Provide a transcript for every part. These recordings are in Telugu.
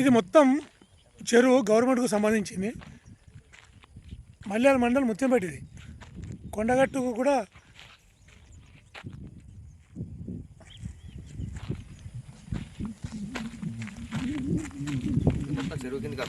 ఇది మొత్తం చెరువు గవర్నమెంట్కు సంబంధించింది. మల్యాల మండలం ముత్యంపేటది. కొండగట్టుకు కూడా చెరువు కిందకి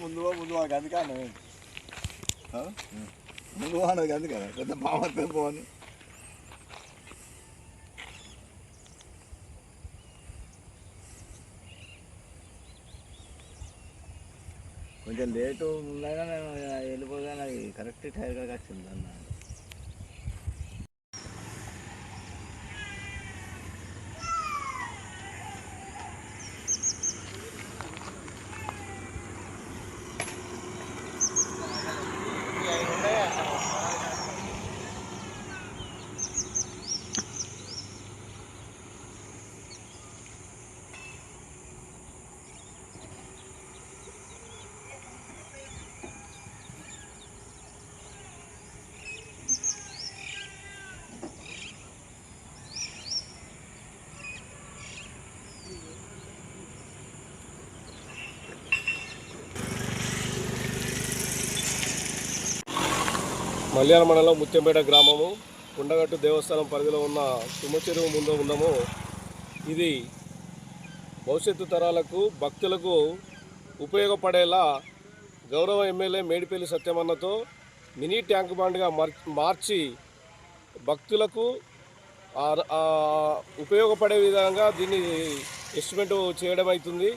ముందుగా ముందుగా ముందు పో, ముందుగా అన్నది అందుకే కదా పెద్ద బాగా పోని కొంచెం లేటు ముందైనా నేను వెళ్ళిపోగా అది కరెక్ట్ టైర్ కాడికి వచ్చింది మల్యాల మండలం ముత్యంపేట గ్రామము కొండగట్టు దేవస్థానం పరిధిలో ఉన్న తుమ్మ చెరువు ముందు ఉన్నాము ఇది భవిష్యత్తు తరాలకు భక్తులకు ఉపయోగపడేలా గౌరవ ఎమ్మెల్యే మేడిపల్లి సత్యమన్నతో మినీ ట్యాంక్ బండ్గా మార్చి భక్తులకు ఉపయోగపడే విధంగా దీన్ని ఎస్టిమేట్ చేయడం అవుతుంది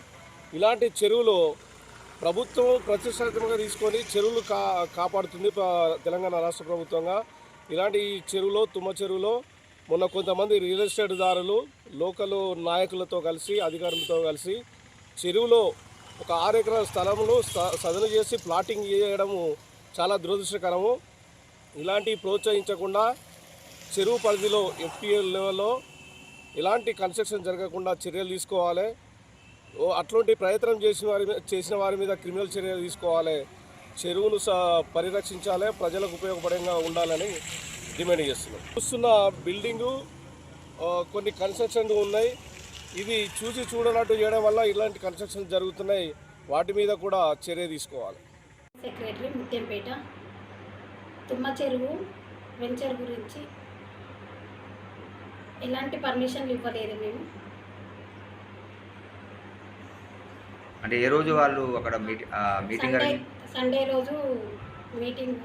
ఇలాంటి చెరువులో ప్రభుత్వం ప్రతిష్టాత్మకంగా తీసుకొని చెరువులు కా కాపాడుతుంది ప- తెలంగాణ రాష్ట్ర ప్రభుత్వంగా. ఇలాంటి చెరువులో తుమ్మ చెరువులో మొన్న కొంతమంది రియల్ ఎస్టేట్ దారులు లోకల్ నాయకులతో కలిసి అధికారులతో కలిసి చెరువులో ఒక ఆరు ఎకరాల స్థలంలో సదను సదును చేసి ప్లాటింగ్ చేయడము చాలా దురదృష్టకరము. ఇలాంటి ప్రోత్సహించకుండా చెరువు పరిధిలో ఎఫ్టీఎల్ లెవెల్లో ఎలాంటి కన్స్ట్రక్షన్ జరగకుండా చర్యలు తీసుకోవాలి. అట్లాంటి ప్రయత్నం చేసిన వారి మీద చేసిన వారి మీద క్రిమినల్ చర్యలు తీసుకోవాలి. చెరువును స పరిరక్షించాలి ప్రజలకు ఉపయోగపడంగా ఉండాలని డిమాండ్ చేస్తున్నాం. చూస్తున్న బిల్డింగు కొన్ని కన్స్ట్రక్షన్ ఉన్నాయి. ఇది చూసి చూడనట్టు చేయడం వల్ల ఇలాంటి కన్స్ట్రక్షన్ జరుగుతున్నాయి. వాటి మీద కూడా చర్య తీసుకోవాలి. సెక్రటరీ ముత్యంపేట తుమ్మ చెరువు వెంచర్ గురించి ఎలాంటి పర్మిషన్లు ఇవ్వలేదు మేము. అంటే ఏ రోజు వాళ్ళు అక్కడ మీటి మీటింగ్ సండే రోజు మీటింగ్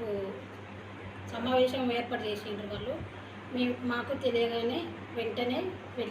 సమావేశం ఏర్పాటు చేసిండ్రు వాళ్ళు. మేము మాకు తెలియగానే వెంటనే